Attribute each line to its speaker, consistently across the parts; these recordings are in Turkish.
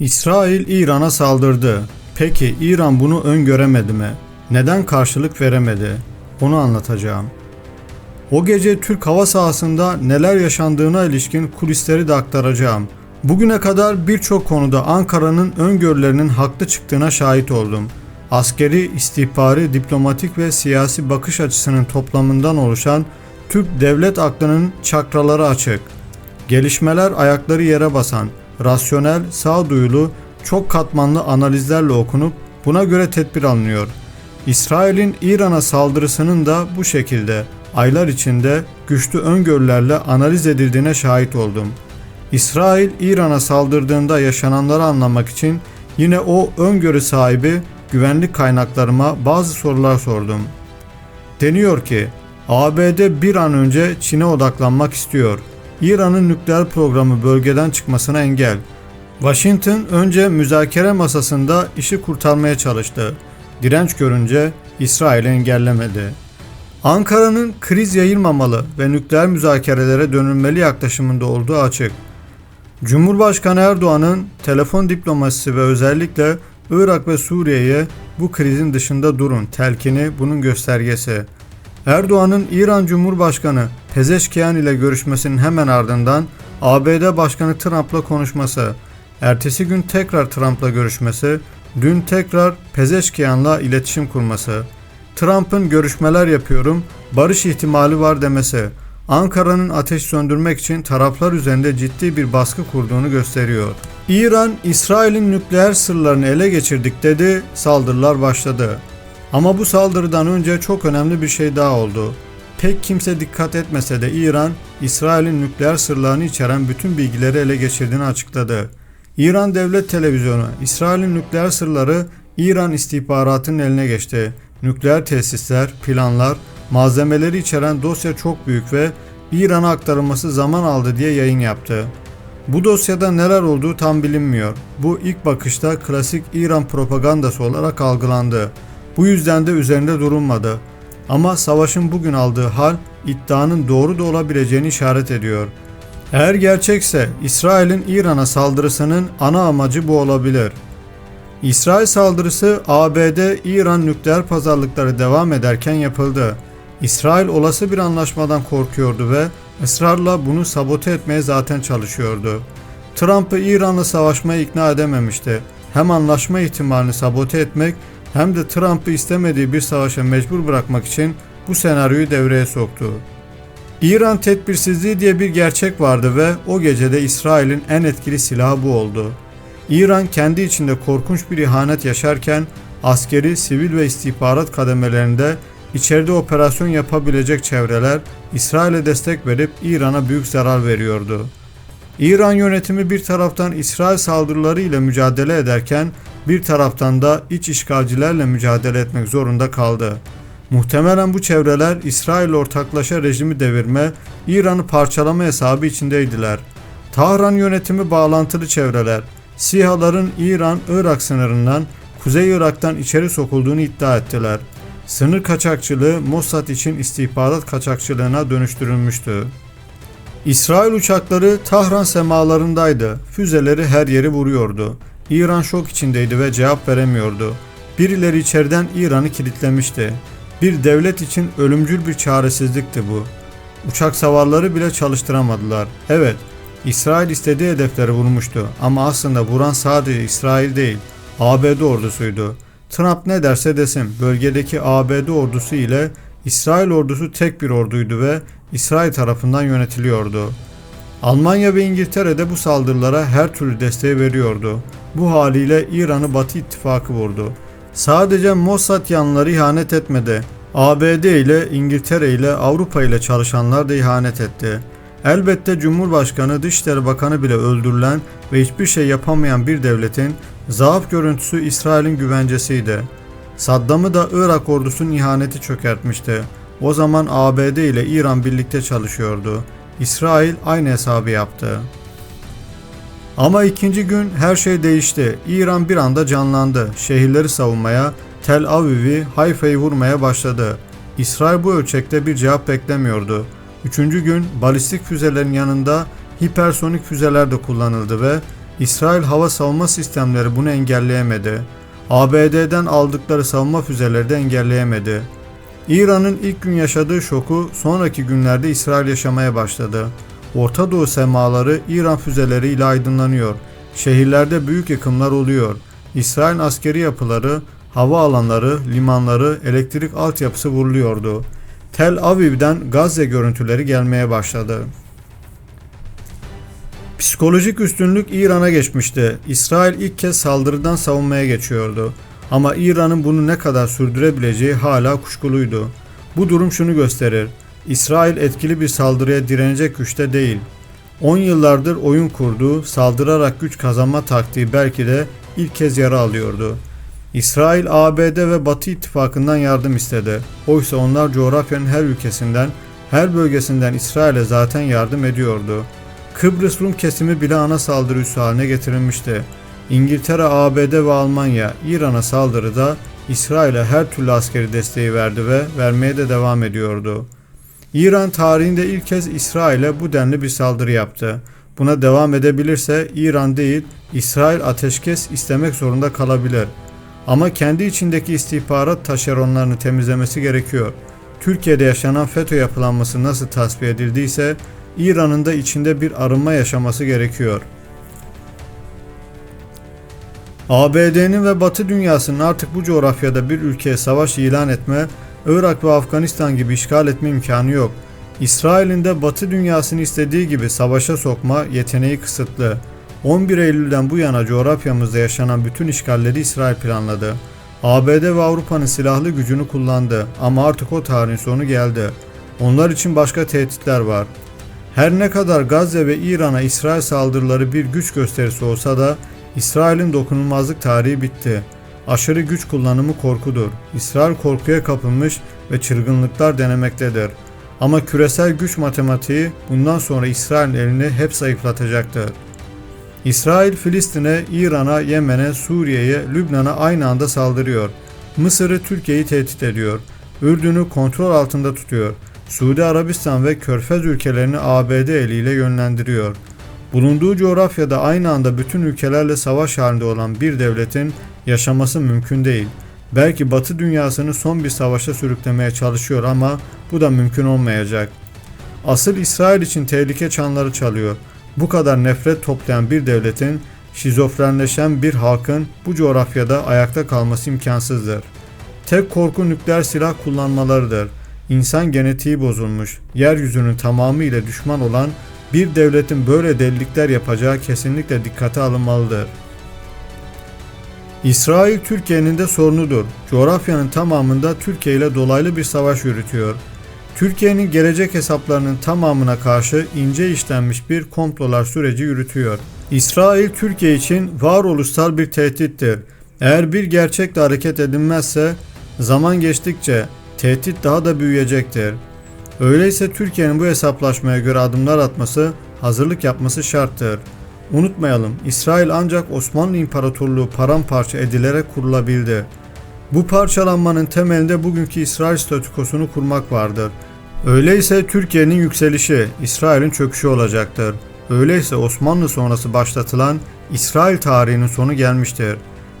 Speaker 1: İsrail İran'a saldırdı. Peki İran bunu öngöremedi mi? Neden karşılık veremedi? Onu anlatacağım. O gece Türk hava sahasında neler yaşandığına ilişkin kulisleri de aktaracağım. Bugüne kadar birçok konuda Ankara'nın öngörülerinin haklı çıktığına şahit oldum. Askeri, istihbari, diplomatik ve siyasi bakış açısının toplamından oluşan Türk devlet aklının çakraları açık. Gelişmeler ayakları yere basan, rasyonel, sağduyulu, çok katmanlı analizlerle okunup buna göre tedbir alınıyor. İsrail'in İran'a saldırısının da bu şekilde aylar içinde güçlü öngörülerle analiz edildiğine şahit oldum. İsrail İran'a saldırdığında yaşananları anlamak için yine o öngörü sahibi güvenlik kaynaklarıma bazı sorular sordum. Deniyor ki ABD bir an önce Çin'e odaklanmak istiyor. İran'ın nükleer programı bölgeden çıkmasına engel. Washington önce müzakere masasında işi kurtarmaya çalıştı. Direnç görünce İsrail engellemedi. Ankara'nın kriz yayılmamalı ve nükleer müzakerelere dönülmeli yaklaşımında olduğu açık. Cumhurbaşkanı Erdoğan'ın telefon diplomasisi ve özellikle Irak ve Suriye'ye bu krizin dışında durun telkini bunun göstergesi. Erdoğan'ın İran Cumhurbaşkanı Pezeşkiyan ile görüşmesinin hemen ardından ABD Başkanı Trump'la konuşması, ertesi gün tekrar Trump'la görüşmesi, dün tekrar Pezeşkiyan'la iletişim kurması, Trump'ın görüşmeler yapıyorum, barış ihtimali var demesi, Ankara'nın ateş söndürmek için taraflar üzerinde ciddi bir baskı kurduğunu gösteriyor. İran, İsrail'in nükleer sırlarını ele geçirdik dedi, saldırılar başladı. Ama bu saldırıdan önce çok önemli bir şey daha oldu. Pek kimse dikkat etmese de İran, İsrail'in nükleer sırlarını içeren bütün bilgileri ele geçirdiğini açıkladı. İran Devlet Televizyonu, İsrail'in nükleer sırları İran istihbaratının eline geçti. Nükleer tesisler, planlar, malzemeleri içeren dosya çok büyük ve İran'a aktarılması zaman aldı diye yayın yaptı. Bu dosyada neler olduğu tam bilinmiyor. Bu ilk bakışta klasik İran propagandası olarak algılandı. Bu yüzden de üzerinde durulmadı. Ama savaşın bugün aldığı hal iddianın doğru da olabileceğini işaret ediyor. Eğer gerçekse İsrail'in İran'a saldırısının ana amacı bu olabilir. İsrail saldırısı ABD-İran nükleer pazarlıkları devam ederken yapıldı. İsrail olası bir anlaşmadan korkuyordu ve ısrarla bunu sabote etmeye zaten çalışıyordu. Trump'ı İran'la savaşmaya ikna edememişti. Hem anlaşma ihtimalini sabote etmek hem de Trump'ı istemediği bir savaşa mecbur bırakmak için bu senaryoyu devreye soktu. İran tedbirsizliği diye bir gerçek vardı ve o gecede İsrail'in en etkili silahı bu oldu. İran kendi içinde korkunç bir ihanet yaşarken askeri, sivil ve istihbarat kademelerinde içeride operasyon yapabilecek çevreler İsrail'e destek verip İran'a büyük zarar veriyordu. İran yönetimi bir taraftan İsrail saldırıları ile mücadele ederken bir taraftan da iç işgalcilerle mücadele etmek zorunda kaldı. Muhtemelen bu çevreler İsrail ortaklaşa rejimi devirme, İran'ı parçalama hesabı içindeydiler. Tahran yönetimi bağlantılı çevreler, SİHA'ların İran-Irak sınırından Kuzey Irak'tan içeri sokulduğunu iddia ettiler. Sınır kaçakçılığı Mossad için istihbarat kaçakçılığına dönüştürülmüştü. İsrail uçakları Tahran semalarındaydı. Füzeleri her yeri vuruyordu. İran şok içindeydi ve cevap veremiyordu. Birileri içeriden İran'ı kilitlemişti. Bir devlet için ölümcül bir çaresizlikti bu. Uçak savarları bile çalıştıramadılar. Evet, İsrail istediği hedefleri vurmuştu ama aslında vuran sadece İsrail değil, ABD ordusuydu. Trump ne derse desin bölgedeki ABD ordusu ile İsrail ordusu tek bir orduydu ve İsrail tarafından yönetiliyordu. Almanya ve İngiltere de bu saldırılara her türlü desteği veriyordu. Bu haliyle İran'ı Batı ittifakı vurdu. Sadece Mossad yanları ihanet etmedi. ABD ile İngiltere ile Avrupa ile çalışanlar da ihanet etti. Elbette Cumhurbaşkanı, Dışişleri Bakanı bile öldürülen ve hiçbir şey yapamayan bir devletin zaaf görüntüsü İsrail'in güvencesiydi. Saddam'ı da Irak ordusunun ihaneti çökertmişti. O zaman ABD ile İran birlikte çalışıyordu. İsrail aynı hesabı yaptı. Ama ikinci gün her şey değişti. İran bir anda canlandı. Şehirleri savunmaya, Tel Aviv'i, Hayfa'yı vurmaya başladı. İsrail bu ölçekte bir cevap beklemiyordu. Üçüncü gün balistik füzelerin yanında hipersonik füzeler de kullanıldı ve İsrail hava savunma sistemleri bunu engelleyemedi. ABD'den aldıkları savunma füzeleri de engelleyemedi. İran'ın ilk gün yaşadığı şoku sonraki günlerde İsrail yaşamaya başladı. Orta Doğu semaları İran füzeleriyle aydınlanıyor. Şehirlerde büyük yıkımlar oluyor. İsrail askeri yapıları, hava alanları, limanları, elektrik altyapısı vuruluyordu. Tel Aviv'den Gazze görüntüleri gelmeye başladı. Psikolojik üstünlük İran'a geçmişti. İsrail ilk kez saldırıdan savunmaya geçiyordu. Ama İran'ın bunu ne kadar sürdürebileceği hala kuşkuluydu. Bu durum şunu gösterir. İsrail etkili bir saldırıya direnecek güçte değil. 10 yıllardır oyun kurduğu, saldırarak güç kazanma taktiği belki de ilk kez yara alıyordu. İsrail, ABD ve Batı ittifakından yardım istedi. Oysa onlar coğrafyanın her ülkesinden, her bölgesinden İsrail'e zaten yardım ediyordu. Kıbrıs Rum kesimi bile ana saldırı üssü haline getirilmişti. İngiltere, ABD ve Almanya İran'a saldırıda İsrail'e her türlü askeri desteği verdi ve vermeye de devam ediyordu. İran tarihinde ilk kez İsrail'e bu denli bir saldırı yaptı. Buna devam edebilirse İran değil, İsrail ateşkes istemek zorunda kalabilir. Ama kendi içindeki istihbarat taşeronlarını temizlemesi gerekiyor. Türkiye'de yaşanan FETÖ yapılanması nasıl tasfiye edildiyse İran'ın da içinde bir arınma yaşaması gerekiyor. ABD'nin ve Batı dünyasının artık bu coğrafyada bir ülkeye savaş ilan etme, Irak ve Afganistan gibi işgal etme imkanı yok. İsrail'in de Batı dünyasını istediği gibi savaşa sokma yeteneği kısıtlı. 11 Eylül'den bu yana coğrafyamızda yaşanan bütün işgalleri İsrail planladı. ABD ve Avrupa'nın silahlı gücünü kullandı ama artık o tarihin sonu geldi. Onlar için başka tehditler var. Her ne kadar Gazze ve İran'a İsrail saldırıları bir güç gösterisi olsa da İsrail'in dokunulmazlık tarihi bitti. Aşırı güç kullanımı korkudur. İsrail korkuya kapılmış ve çılgınlıklar denemektedir. Ama küresel güç matematiği bundan sonra İsrail'in elini hep zayıflatacaktır. İsrail Filistin'e, İran'a, Yemen'e, Suriye'ye, Lübnan'a aynı anda saldırıyor. Mısır'ı Türkiye'yi tehdit ediyor. Ürdün'ü kontrol altında tutuyor. Suudi Arabistan ve Körfez ülkelerini ABD eliyle yönlendiriyor. Bulunduğu coğrafyada aynı anda bütün ülkelerle savaş halinde olan bir devletin yaşaması mümkün değil. Belki Batı dünyasını son bir savaşa sürüklemeye çalışıyor ama bu da mümkün olmayacak. Asıl İsrail için tehlike çanları çalıyor. Bu kadar nefret toplayan bir devletin, şizofrenleşen bir halkın bu coğrafyada ayakta kalması imkansızdır. Tek korku nükleer silah kullanmalarıdır. İnsan genetiği bozulmuş, yeryüzünün tamamıyla düşman olan bir devletin böyle delilikler yapacağı kesinlikle dikkate alınmalıdır. İsrail Türkiye'nin de sorunudur. Coğrafyanın tamamında Türkiye ile dolaylı bir savaş yürütüyor. Türkiye'nin gelecek hesaplarının tamamına karşı ince işlenmiş bir komplolar süreci yürütüyor. İsrail Türkiye için varoluşsal bir tehdittir. Eğer bir gerçekle hareket edilmezse zaman geçtikçe tehdit daha da büyüyecektir. Öyleyse Türkiye'nin bu hesaplaşmaya göre adımlar atması, hazırlık yapması şarttır. Unutmayalım, İsrail ancak Osmanlı İmparatorluğu paramparça edilerek kurulabildi. Bu parçalanmanın temelinde bugünkü İsrail statükosunu kurmak vardır. Öyleyse Türkiye'nin yükselişi, İsrail'in çöküşü olacaktır. Öyleyse Osmanlı sonrası başlatılan İsrail tarihinin sonu gelmiştir.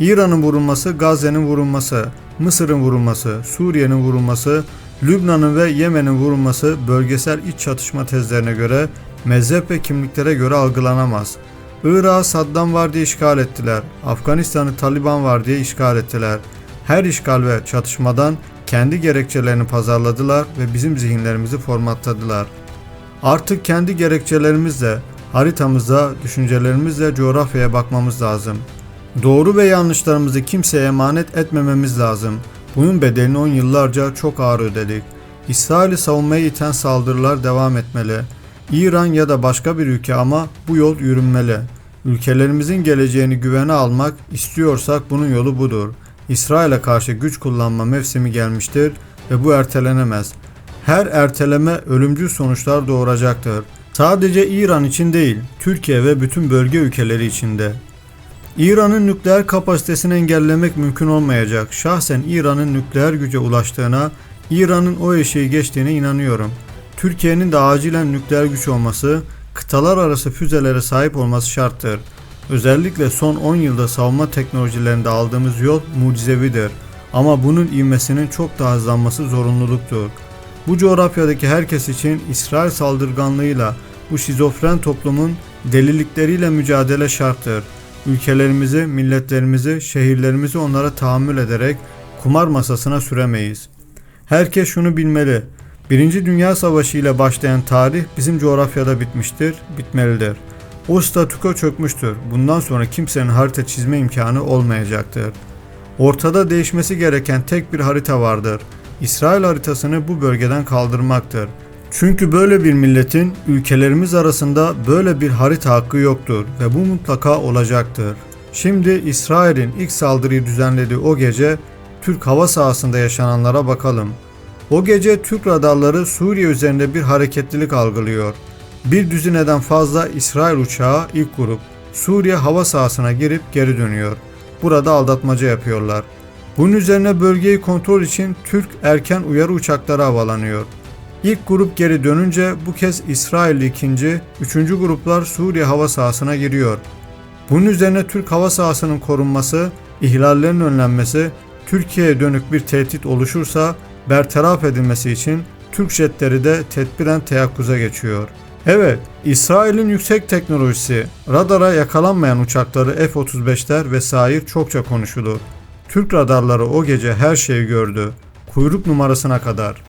Speaker 1: İran'ın vurulması, Gazze'nin vurulması, Mısır'ın vurulması, Suriye'nin vurulması, Lübnan'ın ve Yemen'in vurulması bölgesel iç çatışma tezlerine göre mezhep ve kimliklere göre algılanamaz. Irak'ı Saddam var diye işgal ettiler. Afganistan'ı Taliban var diye işgal ettiler. Her işgal ve çatışmadan kendi gerekçelerini pazarladılar ve bizim zihinlerimizi formatladılar. Artık kendi gerekçelerimizle, haritamızda, düşüncelerimizle coğrafyaya bakmamız lazım. Doğru ve yanlışlarımızı kimseye emanet etmememiz lazım. Bunun bedelini 10 yıllarca çok ağır ödedik. İsrail'i savunmaya iten saldırılar devam etmeli. İran ya da başka bir ülke ama bu yol yürünmeli. Ülkelerimizin geleceğini güvene almak istiyorsak bunun yolu budur. İsrail'e karşı güç kullanma mevsimi gelmiştir ve bu ertelenemez. Her erteleme ölümcül sonuçlar doğuracaktır. Sadece İran için değil, Türkiye ve bütün bölge ülkeleri için de. İran'ın nükleer kapasitesini engellemek mümkün olmayacak. Şahsen İran'ın nükleer güce ulaştığına, İran'ın o eşiği geçtiğine inanıyorum. Türkiye'nin de acilen nükleer güç olması, kıtalar arası füzelere sahip olması şarttır. Özellikle son 10 yılda savunma teknolojilerinde aldığımız yol mucizevidir. Ama bunun ivmesinin çok daha hızlanması zorunluluktur. Bu coğrafyadaki herkes için İsrail saldırganlığıyla bu şizofren toplumun delilikleriyle mücadele şarttır. Ülkelerimizi, milletlerimizi, şehirlerimizi onlara tahammül ederek kumar masasına süremeyiz. Herkes şunu bilmeli. Birinci Dünya Savaşı ile başlayan tarih bizim coğrafyada bitmiştir, bitmelidir. O statüko çökmüştür. Bundan sonra kimsenin harita çizme imkanı olmayacaktır. Ortada değişmesi gereken tek bir harita vardır. İsrail haritasını bu bölgeden kaldırmaktır. Çünkü böyle bir milletin ülkelerimiz arasında böyle bir harita hakkı yoktur ve bu mutlaka olacaktır. Şimdi İsrail'in ilk saldırıyı düzenlediği o gece Türk hava sahasında yaşananlara bakalım. O gece Türk radarları Suriye üzerinde bir hareketlilik algılıyor. Bir düzineden fazla İsrail uçağı ilk grup Suriye hava sahasına girip geri dönüyor. Burada aldatmaca yapıyorlar. Bunun üzerine bölgeyi kontrol için Türk erken uyarı uçakları havalanıyor. İlk grup geri dönünce bu kez İsrailli ikinci, üçüncü gruplar Suriye hava sahasına giriyor. Bunun üzerine Türk hava sahasının korunması, ihlallerin önlenmesi, Türkiye'ye dönük bir tehdit oluşursa bertaraf edilmesi için Türk jetleri de tedbiren teyakkuza geçiyor. Evet, İsrail'in yüksek teknolojisi, radara yakalanmayan uçakları F-35'ler vesaire çokça konuşulur. Türk radarları o gece her şeyi gördü. Kuyruk numarasına kadar.